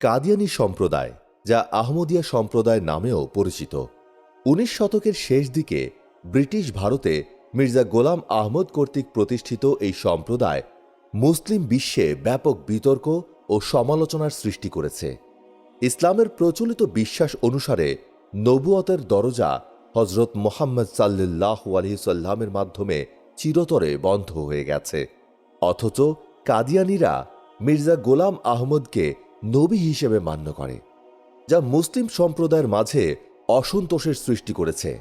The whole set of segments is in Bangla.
কাদিয়ানি সম্প্রদায়, যা আহমদিয়া সম্প্রদায় নামেও পরিচিত। উনিশ শতকের শেষ দিকে ব্রিটিশ ভারতে মির্জা গোলাম আহমদ কর্তৃক প্রতিষ্ঠিত এই সম্প্রদায় মুসলিম বিশ্বে ব্যাপক বিতর্ক ও সমালোচনার সৃষ্টি করেছে। ইসলামের প্রচলিত বিশ্বাস অনুসারে নবুয়তের দরজা হজরত মোহাম্মদ সাল্লাহ আলহিসাল্লামের মাধ্যমে চিরতরে বন্ধ হয়ে গেছে। অথচ কাদিয়ানিরা মির্জা গোলাম আহমদকে নবী হিসেবে মান্য করে, যা মুসলিম সম্প্রদায়ের মাঝে অসন্তোষের সৃষ্টি করেছে।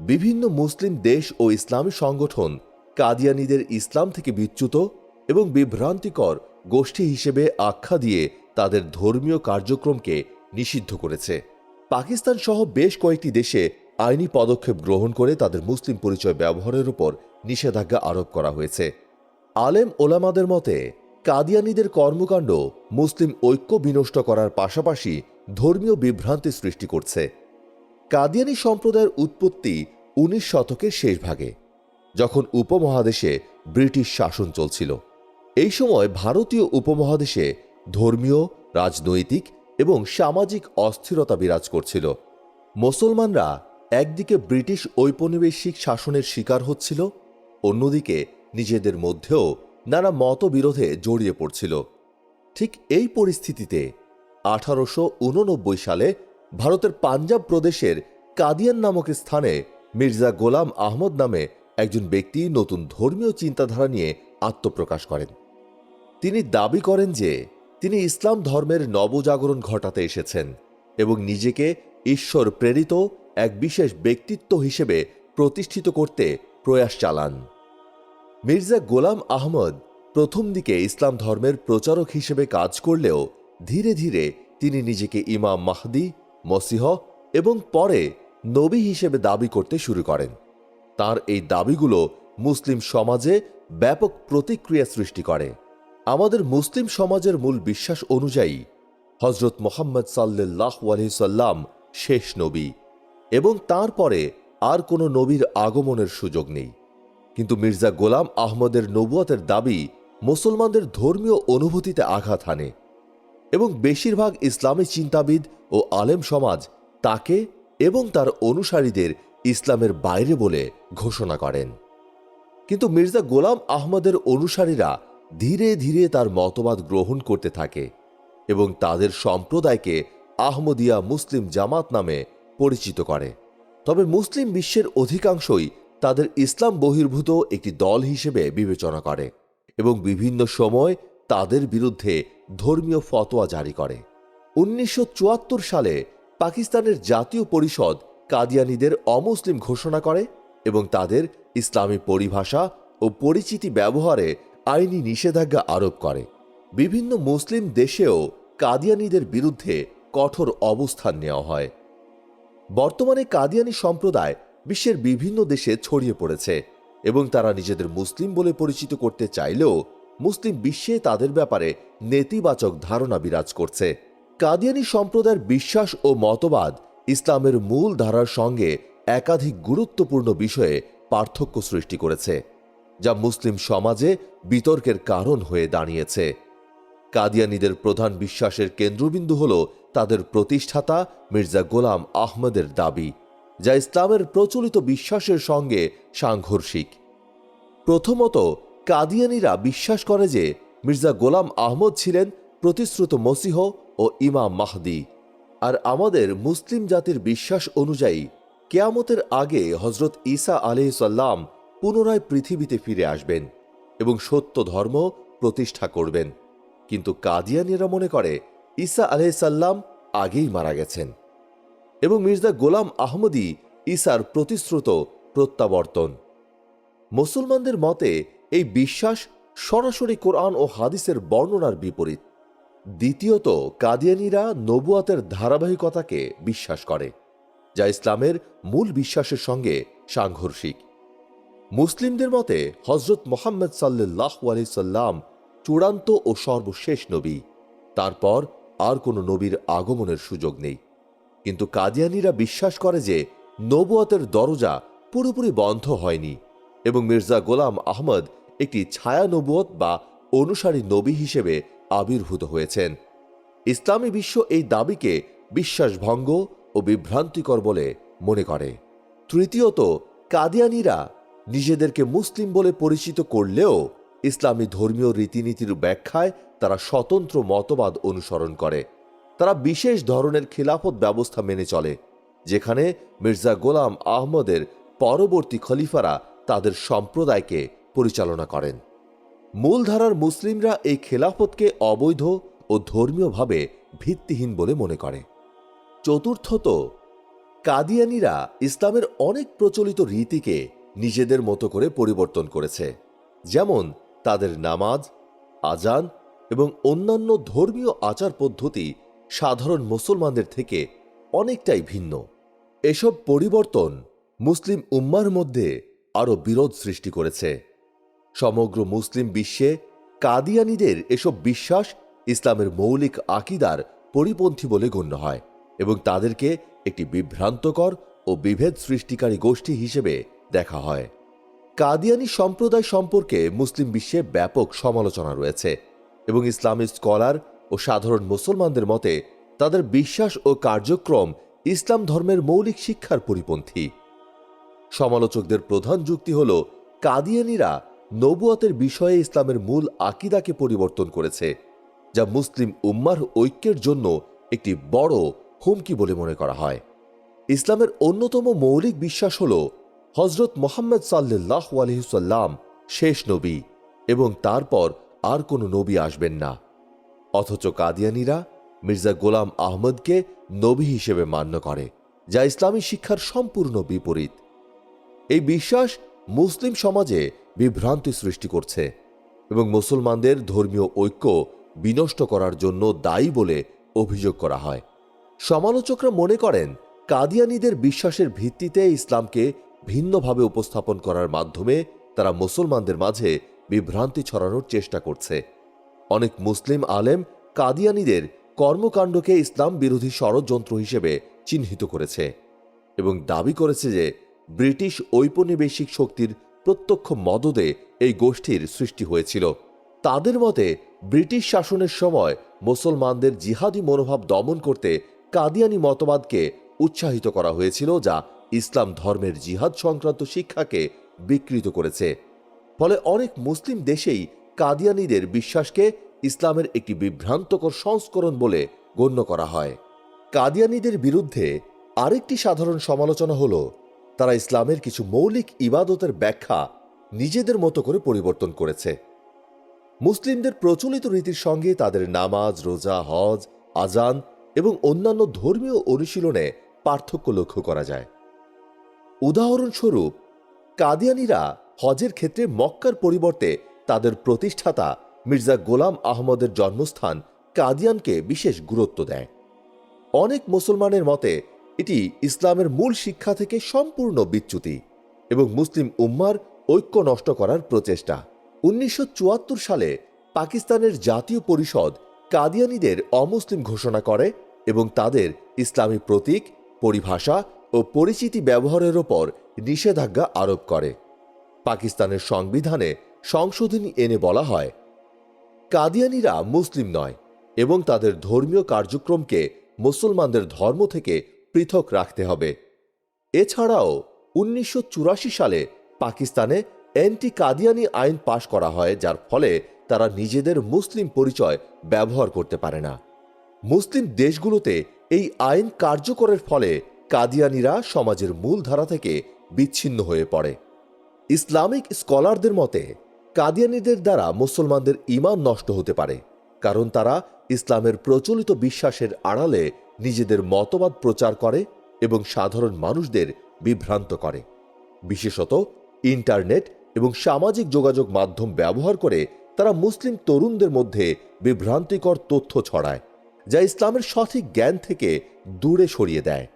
বিভিন্ন মুসলিম দেশ ও ইসলামী সংগঠন কাদিয়ানিদের ইসলাম থেকে বিচ্যুত এবং বিভ্রান্তিকর গোষ্ঠী হিসেবে আখ্যা দিয়ে তাদের ধর্মীয় কার্যক্রমকে নিষিদ্ধ করেছে। পাকিস্তান সহ বেশ কয়েকটি দেশে আইনি পদক্ষেপ গ্রহণ করে তাদের মুসলিম পরিচয় ব্যবহারের উপর নিষেধাজ্ঞা আরোপ করা হয়েছে। আলেম ওলামাদের মতে কাদিয়ানিদের কর্মকাণ্ড মুসলিম ঐক্য বিনষ্ট করার পাশাপাশি ধর্মীয় বিভ্রান্তি সৃষ্টি করছে। কাদিয়ানি সম্প্রদায়ের উৎপত্তি উনিশ শতকের শেষ ভাগে, যখন উপমহাদেশে ব্রিটিশ শাসন চলছিল। এই সময় ভারতীয় উপমহাদেশে ধর্মীয়, রাজনৈতিক এবং সামাজিক অস্থিরতা বিরাজ করছিল। মুসলমানরা একদিকে ব্রিটিশ ঔপনিবেশিক শাসনের শিকার হচ্ছিল, অন্যদিকে নিজেদের মধ্যেও নানা মতবিরোধে জড়িয়ে পড়ছিল। ঠিক এই পরিস্থিতিতে আঠারোশো উননব্বই সালে ভারতের পাঞ্জাব প্রদেশের কাদিয়ান নামক স্থানে মির্জা গোলাম আহমদ নামে একজন ব্যক্তি নতুন ধর্মীয় চিন্তাধারা নিয়ে আত্মপ্রকাশ করেন। তিনি দাবি করেন যে তিনি ইসলাম ধর্মের নবজাগরণ ঘটাতে এসেছেন এবং নিজেকে ঈশ্বর প্রেরিত এক বিশেষ ব্যক্তিত্ব হিসেবে প্রতিষ্ঠিত করতে প্রয়াস চালান। মির্জা গোলাম আহমদ প্রথম দিকে ইসলাম ধর্মের প্রচারক হিসেবে কাজ করলেও ধীরে ধীরে তিনি নিজেকে ইমাম মাহদি, মসিহ এবং পরে নবী হিসেবে দাবি করতে শুরু করেন। তার এই দাবিগুলো মুসলিম সমাজে ব্যাপক প্রতিক্রিয়া সৃষ্টি করে। আমাদের মুসলিম সমাজের মূল বিশ্বাস অনুযায়ী হজরত মোহাম্মদ সাল্লাহ আলহিসাল্লাম শেষ নবী এবং তারপরে আর কোনো নবীর আগমনের সুযোগ নেই। কিন্তু মির্জা গোলাম আহমদের নবুয়াতের দাবি মুসলমানদের ধর্মীয় অনুভূতিতে আঘাত হানে এবং বেশিরভাগ ইসলামী চিন্তাবিদ ও আলেম সমাজ তাকে এবং তার অনুসারীদের ইসলামের বাইরে বলে ঘোষণা করেন। কিন্তু মির্জা গোলাম আহমদের অনুসারীরা ধীরে ধীরে তার মতবাদ গ্রহণ করতে থাকে এবং তাদের সম্প্রদায়কে আহমদিয়া মুসলিম জামাত নামে পরিচিত করে। তবে মুসলিম বিশ্বের অধিকাংশই তাদের ইসলাম বহির্ভূত একটি দল হিসেবে বিবেচনা করে এবং বিভিন্ন সময় তাদের বিরুদ্ধে ধর্মীয় ফতোয়া জারি করে। উনিশশো চুয়াত্তর সালে পাকিস্তানের জাতীয় পরিষদ কাদিয়ানিদের অমুসলিম ঘোষণা করে এবং তাদের ইসলামী পরিভাষা ও পরিচিতি ব্যবহারে আইনি নিষেধাজ্ঞা আরোপ করে। বিভিন্ন মুসলিম দেশেও কাদিয়ানিদের বিরুদ্ধে কঠোর অবস্থান নেওয়া হয়। বর্তমানে কাদিয়ানি সম্প্রদায় বিশ্বের বিভিন্ন দেশে ছড়িয়ে পড়েছে এবং তারা নিজেদের মুসলিম বলে পরিচিত করতে চাইলেও মুসলিম বিশ্বে তাদের ব্যাপারে নেতিবাচক ধারণা বিরাজ করছে। কাদিয়ানি সম্প্রদায়ের বিশ্বাস ও মতবাদ ইসলামের মূল ধারার সঙ্গে একাধিক গুরুত্বপূর্ণ বিষয়ে পার্থক্য সৃষ্টি করেছে, যা মুসলিম সমাজে বিতর্কের কারণ হয়ে দাঁড়িয়েছে। কাদিয়ানিদের প্রধান বিশ্বাসের কেন্দ্রবিন্দু হল তাদের প্রতিষ্ঠাতা মির্জা গোলাম আহমদের দাবি। যা ইসলামের প্রচলিত বিশ্বাসের সঙ্গে সাংঘর্ষিক। প্রথমত, কাদিয়ানিরা বিশ্বাস করে যে মির্জা গোলাম আহমদ ছিলেন প্রতিশ্রুত মসিহ ও ইমাম মাহদি, আর আমাদের মুসলিম জাতির বিশ্বাস অনুযায়ী কেয়ামতের আগে হজরত ঈসা আলহ সাল্লাম পুনরায় পৃথিবীতে ফিরে আসবেন এবং সত্য ধর্ম প্রতিষ্ঠা করবেন। কিন্তু কাদিয়ানিরা মনে করে, ঈসা আলহিসাল্লাম আগেই মারা গেছেন। এবং মির্জা গোলাম আহমদি ঈসার প্রতিশ্রুত প্রত্যাবর্তন। মুসলমানদের মতে, এই বিশ্বাস সরাসরি কোরআন ও হাদিসের বর্ণনার বিপরীত। দ্বিতীয়ত, কাদিয়ানিরা নবুয়াতের ধারাবাহিকতাকে বিশ্বাস করে, যা ইসলামের মূল বিশ্বাসের সঙ্গে সাংঘর্ষিক। মুসলিমদের মতে হজরত মোহাম্মদ সাল্লাহ সাল্লাম চূড়ান্ত ও সর্বশেষ নবী। তারপর আর কোনো নবীর আগমনের সুযোগ নেই। কিন্তু কাদিয়ানিরা বিশ্বাস করে যে নবুয়াতের দরজা পুরোপুরি বন্ধ হয়নি এবং মির্জা গোলাম আহমদ একটি ছায়া নবুয়ত বা অনুসারী নবী হিসেবে আবির্ভূত হয়েছেন। ইসলামী বিশ্ব এই দাবিকে বিশ্বাসভঙ্গ ও বিভ্রান্তিকর বলে মনে করে। তৃতীয়ত, কাদিয়ানিরা নিজেদেরকে মুসলিম বলে পরিচিত করলেও ইসলামী ধর্মীয় রীতিনীতির ব্যাখ্যায় তারা স্বতন্ত্র মতবাদ অনুসরণ করে। তারা বিশেষ ধরনের খিলাফত ব্যবস্থা মেনে চলে, যেখানে মির্জা গোলাম আহমদের পরবর্তী খলিফারা তাদের সম্প্রদায়কে পরিচালনা করেন। মূলধারার মুসলিমরা এই খেলাফতকে অবৈধ ও ধর্মীয়ভাবে ভিত্তিহীন বলে মনে করে। চতুর্থত, কাদিয়ানিরা ইসলামের অনেক প্রচলিত রীতিকে নিজেদের মতো করে পরিবর্তন করেছে, যেমন তাদের নামাজ আজান এবং অন্যান্য ধর্মীয় আচার পদ্ধতি সাধারণ মুসলমানদের থেকে অনেকটাই ভিন্ন। এসব পরিবর্তন মুসলিম উম্মার মধ্যে আরও বিরোধ সৃষ্টি করেছে। সমগ্র মুসলিম বিশ্বে কাদিয়ানিদের এসব বিশ্বাস ইসলামের মৌলিক আকিদার পরিপন্থী বলে গণ্য হয় এবং তাদেরকে একটি বিভ্রান্তকর ও বিভেদ সৃষ্টিকারী গোষ্ঠী হিসেবে দেখা হয়। কাদিয়ানি সম্প্রদায় সম্পর্কে মুসলিম বিশ্বে ব্যাপক সমালোচনা রয়েছে এবং ইসলামী স্কলার ও সাধারণ মুসলমানদের মতে, তাদের বিশ্বাস ও কার্যক্রম ইসলাম ধর্মের মৌলিক শিক্ষার পরিপন্থী। সমালোচকদের প্রধান যুক্তি হল, কাদিয়ানিরা নবুয়াতের বিষয়ে ইসলামের মূল আকিদাকে পরিবর্তন করেছে, যা মুসলিম উম্মার ঐক্যের জন্য একটি বড় হুমকি বলে মনে করা হয়। ইসলামের অন্যতম মৌলিক বিশ্বাস হল হজরত মোহাম্মদ সাল্লাহ আলহিসাল্লাম শেষ নবী এবং তারপর আর কোনো নবী আসবেন না। অথচ কাদিয়ানিরা মির্জা গোলাম আহমদকে নবী হিসেবে মান্য করে, যা ইসলামী শিক্ষার সম্পূর্ণ বিপরীত। এই বিশ্বাস মুসলিম সমাজে বিভ্রান্তি সৃষ্টি করছে এবং মুসলমানদের ধর্মীয় ঐক্য বিনষ্ট করার জন্য দায়ী বলে অভিযোগ করা হয়। সমালোচকরা মনে করেন, কাদিয়ানিদের বিশ্বাসের ভিত্তিতে ইসলামকে ভিন্নভাবে উপস্থাপন করার মাধ্যমে তারা মুসলমানদের মাঝে বিভ্রান্তি ছড়ানোর চেষ্টা করছে। অনেক মুসলিম আলেম কাদিয়ানিদের কর্মকাণ্ডকে ইসলাম বিরোধী ষড়যন্ত্র হিসেবে চিহ্নিত করেছে এবং দাবি করেছে যে ব্রিটিশ ঔপনিবেশিক শক্তির প্রত্যক্ষ মদদে এই গোষ্ঠীর সৃষ্টি হয়েছিল। তাদের মতে, ব্রিটিশ শাসনের সময় মুসলমানদের জিহাদি মনোভাব দমন করতে কাদিয়ানি মতবাদকে উৎসাহিত করা হয়েছিল যা ইসলাম ধর্মের জিহাদ সংক্রান্ত শিক্ষাকে বিকৃত করেছে। ফলে অনেক মুসলিম দেশেই কাদিয়ানিদের বিশ্বাসকে ইসলামের একটি বিভ্রান্তকর সংস্করণ বলে গণ্য করা হয়। কাদিয়ানিদের বিরুদ্ধে আরেকটি সাধারণ সমালোচনা হল, তারা ইসলামের কিছু মৌলিক ইবাদতের ব্যাখ্যা নিজেদের মতো করে পরিবর্তন করেছে। মুসলিমদের প্রচলিত রীতির সঙ্গে তাদের নামাজ, রোজা, হজ আজান এবং অন্যান্য ধর্মীয় অনুশীলনে পার্থক্য লক্ষ্য করা যায়। উদাহরণস্বরূপ, কাদিয়ানিরা হজের ক্ষেত্রে মক্কার পরিবর্তে তাদের প্রতিষ্ঠাতা মির্জা গোলাম আহমদের জন্মস্থান কাদিয়ানকে বিশেষ গুরুত্ব দেয়। অনেক মুসলমানের মতে, এটি ইসলামের মূল শিক্ষা থেকে সম্পূর্ণ বিচ্যুতি এবং মুসলিম উম্মার ঐক্য নষ্ট করার প্রচেষ্টা। উনিশশো চুয়াত্তর সালে পাকিস্তানের জাতীয় পরিষদ কাদিয়ানিদের অমুসলিম ঘোষণা করে এবং তাদের ইসলামী প্রতীক, পরিভাষা ও পরিচিতি ব্যবহারের ওপর নিষেধাজ্ঞা আরোপ করে। পাকিস্তানের সংবিধানে সংশোধনী এনে বলা হয়, কাদিয়ানিরা মুসলিম নয় এবং তাদের ধর্মীয় কার্যক্রমকে মুসলমানদের ধর্ম থেকে পৃথক রাখতে হবে। এছাড়াও, উনিশশো চুরাশি সালে পাকিস্তানে অ্যান্টি কাদিয়ানি আইন পাশ করা হয়, যার ফলে তারা নিজেদের মুসলিম পরিচয় ব্যবহার করতে পারে না। মুসলিম দেশগুলোতে এই আইন কার্যকরের ফলে কাদিয়ানিরা সমাজের মূল ধারা থেকে বিচ্ছিন্ন হয়ে পড়ে। ইসলামিক স্কলারদের মতে কাদিয়ানিদের দ্বারা মুসলমানদের ইমান নষ্ট হতে পারে, কারণ তারা ইসলামের প্রচলিত বিশ্বাসের আড়ালে নিজেদের মতবাদ প্রচার করে এবং সাধারণ মানুষদের বিভ্রান্ত করে। বিশেষত ইন্টারনেট এবং সামাজিক যোগাযোগ মাধ্যম ব্যবহার করে তারা মুসলিম তরুণদের মধ্যে বিভ্রান্তিকর তথ্য ছড়ায়, যা ইসলামের সঠিক জ্ঞান থেকে দূরে সরিয়ে দেয়।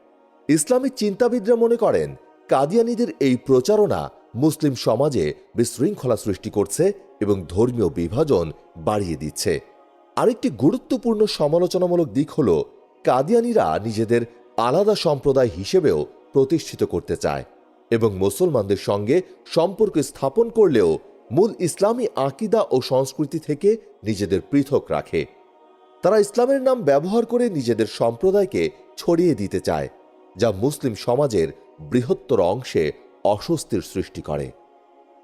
ইসলামী চিন্তাবিদরা মনে করেন, কাদিয়ানিদের এই প্রচারণা মুসলিম সমাজে বিশৃঙ্খলা সৃষ্টি করছে এবং ধর্মীয় বিভাজন বাড়িয়ে দিচ্ছে। আরেকটি গুরুত্বপূর্ণ সমালোচনামূলক দিক হল, কাদিয়ানিরা নিজেদের আলাদা সম্প্রদায় হিসেবেও প্রতিষ্ঠিত করতে চায় এবং মুসলমানদের সঙ্গে সম্পর্ক স্থাপন করলেও মূল ইসলামী আকিদা ও সংস্কৃতি থেকে নিজেদের পৃথক রাখে। তারা ইসলামের নাম ব্যবহার করে নিজেদের সম্প্রদায়কে ছড়িয়ে দিতে চায়, যা মুসলিম সমাজের বৃহত্তর অংশে অস্বস্তির সৃষ্টি করে।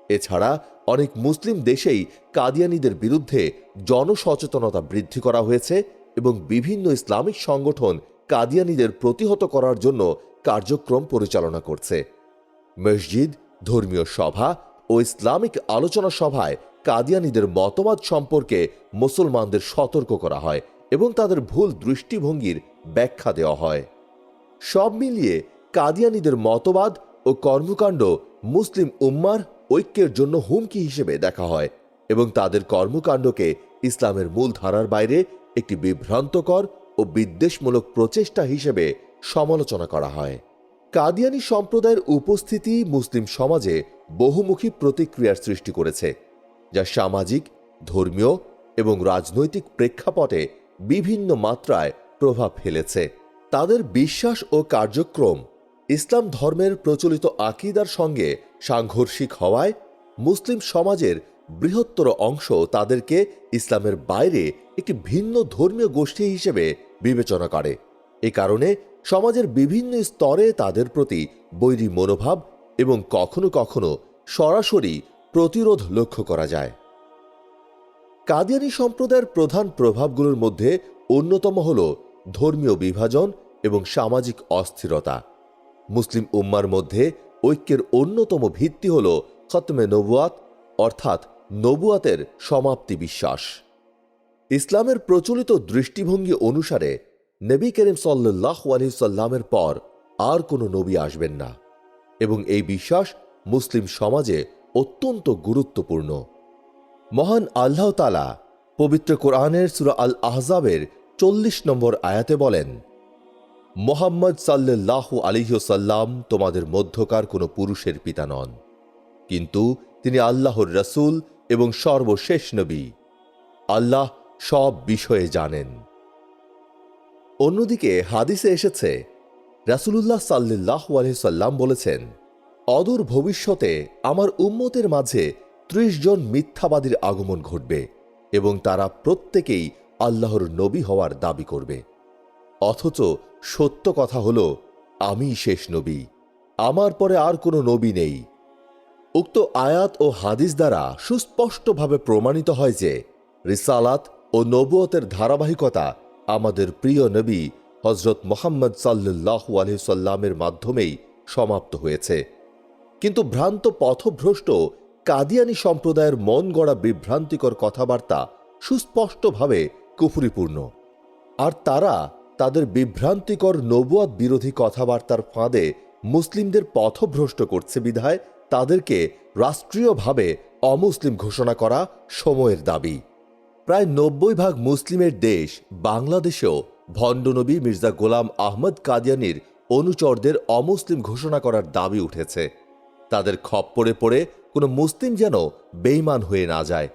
এছাড়া অনেক মুসলিম দেশেই কাদিয়ানিদের বিরুদ্ধে জনসচেতনতা বৃদ্ধি করা হয়েছে এবং বিভিন্ন ইসলামিক সংগঠন কাদিয়ানিদের প্রতিহত করার জন্য কার্যক্রম পরিচালনা করছে। মসজিদ, ধর্মীয় সভা ও ইসলামিক আলোচনা সভায় কাদিয়ানিদের মতবাদ সম্পর্কে মুসলমানদের সতর্ক করা হয় এবং তাদের ভুল দৃষ্টিভঙ্গির ব্যাখ্যা দেওয়া হয়। সব মিলিয়ে কাদিয়ানিদের মতবাদ ও কর্মকাণ্ড মুসলিম উম্মার ঐক্যের জন্য হুমকি হিসেবে দেখা হয় এবং তাদের কর্মকাণ্ডকে ইসলামের মূল ধারার বাইরে একটি বিভ্রান্তকর ও বিদ্বেষমূলক প্রচেষ্টা হিসেবে সমালোচনা করা হয়। কাদিয়ানি সম্প্রদায়ের উপস্থিতি মুসলিম সমাজে বহুমুখী প্রতিক্রিয়ার সৃষ্টি করেছে, যা সামাজিক, ধর্মীয় এবং রাজনৈতিক প্রেক্ষাপটে বিভিন্ন মাত্রায় প্রভাব ফেলেছে। তাদের বিশ্বাস ও কার্যক্রম ইসলাম ধর্মের প্রচলিত আকিদার সঙ্গে সাংঘর্ষিক হওয়ায় মুসলিম সমাজের বৃহত্তর অংশ তাদেরকে ইসলামের বাইরে একটি ভিন্ন ধর্মীয় গোষ্ঠী হিসেবে বিবেচনা করে। এ কারণে সমাজের বিভিন্ন স্তরে তাদের প্রতি বৈরী মনোভাব এবং কখনো কখনো সরাসরি প্রতিরোধ লক্ষ্য করা যায়। কাদিয়ানি সম্প্রদায়ের প্রধান প্রভাবগুলোর মধ্যে অন্যতম হল ধর্মীয় বিভাজন এবং সামাজিক অস্থিরতা। মুসলিম উম্মার মধ্যে ঐক্যের অন্যতম ভিত্তি হল খতমে নবুয়াত, অর্থাৎ নবুয়াতের সমাপ্তি বিশ্বাস। ইসলামের প্রচলিত দৃষ্টিভঙ্গি অনুসারে নবী করিম সাল্লাহ সাল্লামের পর আর কোনো নবী আসবেন না এবং এই বিশ্বাস মুসলিম সমাজে অত্যন্ত গুরুত্বপূর্ণ। মহান আল্লাহ তালা পবিত্র কোরআনের সুরা আল আহজাবের চল্লিশ নম্বর আয়াতে বলেন মোহাম্মদ সাল্লাহ আলিহসাল্লাম তোমাদের মধ্যকার কোনো পুরুষের পিতা নন। কিন্তু তিনি আল্লাহর রসুল এবং সর্বশেষ নবী। আল্লাহ সব বিষয়ে জানেন। অন্যদিকে হাদিসে এসেছে, রাসুলুল্লাহ সাল্লাহ আলহিসাল্লাম বলেছেন, অদূর ভবিষ্যতে আমার উম্মতের মাঝে ত্রিশ জন মিথ্যাবাদীর আগমন ঘটবে এবং তারা প্রত্যেকেই আল্লাহর নবী হওয়ার দাবি করবে। অথচ সত্য কথা হল আমি শেষ নবী, আমার পরে আর কোনো নবী নেই। উক্ত আয়াত ও হাদিস দ্বারা সুস্পষ্টভাবে প্রমাণিত হয় যে, রিসালাত ও নবুয়তের ধারাবাহিকতা আমাদের প্রিয় নবী হজরত মোহাম্মদ সাল্লাহ আলহিসাল্লামের মাধ্যমেই সমাপ্ত হয়েছে। কিন্তু ভ্রান্ত পথভ্রষ্ট কাদিয়ানি সম্প্রদায়ের মন গড়া বিভ্রান্তিকর কথাবার্তা সুস্পষ্টভাবে কুফুরিপূর্ণ। আর তারা তাদের বিভ্রান্তিকর নবুয়াদ বিরোধী কথাবার্তার ফাঁদে মুসলিমদের পথভ্রষ্ট করছে বিধায় তাদেরকে রাষ্ট্রীয়ভাবে অমুসলিম ঘোষণা করা সময়ের দাবি। প্রায় নব্বই ভাগ মুসলিমের দেশ বাংলাদেশেও ভণ্ডনবী মির্জা গোলাম আহমদ কাদিয়ানির অনুচরদের অমুসলিম ঘোষণা করার দাবি উঠেছে। তাদের খপ্পরে পড়ে কোনো মুসলিম যেন বেইমান হয়ে না যায়।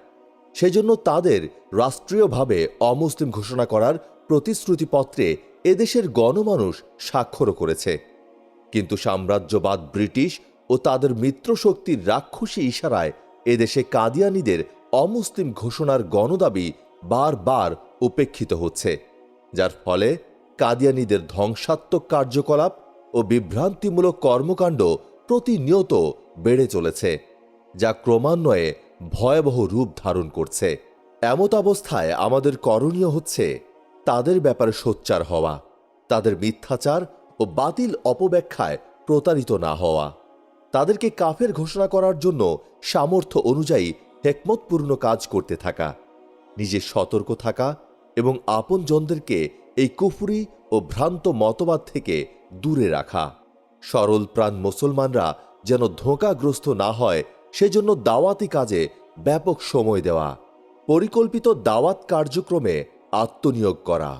সেজন্য তাদের রাষ্ট্রীয়ভাবে অমুসলিম ঘোষণা করার প্রতিশ্রুতিপত্রে এদেশের গণমানুষ স্বাক্ষরও করেছে। কিন্তু সাম্রাজ্যবাদ ব্রিটিশ ও তাদের মিত্রশক্তির রাক্ষসী ইশারায় এদেশে কাদিয়ানিদের অমুসলিম ঘোষণার গণদাবি বারবার উপেক্ষিত হচ্ছে, যার ফলে কাদিয়ানিদের ধ্বংসাত্মক কার্যকলাপ ও বিভ্রান্তিমূলক কর্মকাণ্ড প্রতিনিয়ত বেড়ে চলেছে, যা ক্রমান্বয়ে ভয়াবহ রূপ ধারণ করছে। এমত অবস্থায় আমাদের করণীয় হচ্ছে তাদের ব্যাপারে সোচ্চার হওয়া, তাদের মিথ্যাচার ও বাতিল অপব্যাখ্যায় প্রতারিত না হওয়া। তাদেরকে কাফের ঘোষণা করার জন্য সামর্থ্য অনুযায়ী হেকমতপূর্ণ কাজ করতে থাকা, নিজে সতর্ক থাকা এবং আপনজনদেরকে এই কুফুরি ও ভ্রান্ত মতবাদ থেকে দূরে রাখা। সরল প্রাণ মুসলমানরা যেন ধোঁকাগ্রস্ত না হয়, সেজন্য দাওয়াতি কাজে ব্যাপক সময় দেওয়া। পরিকল্পিত দাওয়াত কার্যক্রমে আত্মনিয়োগ করা।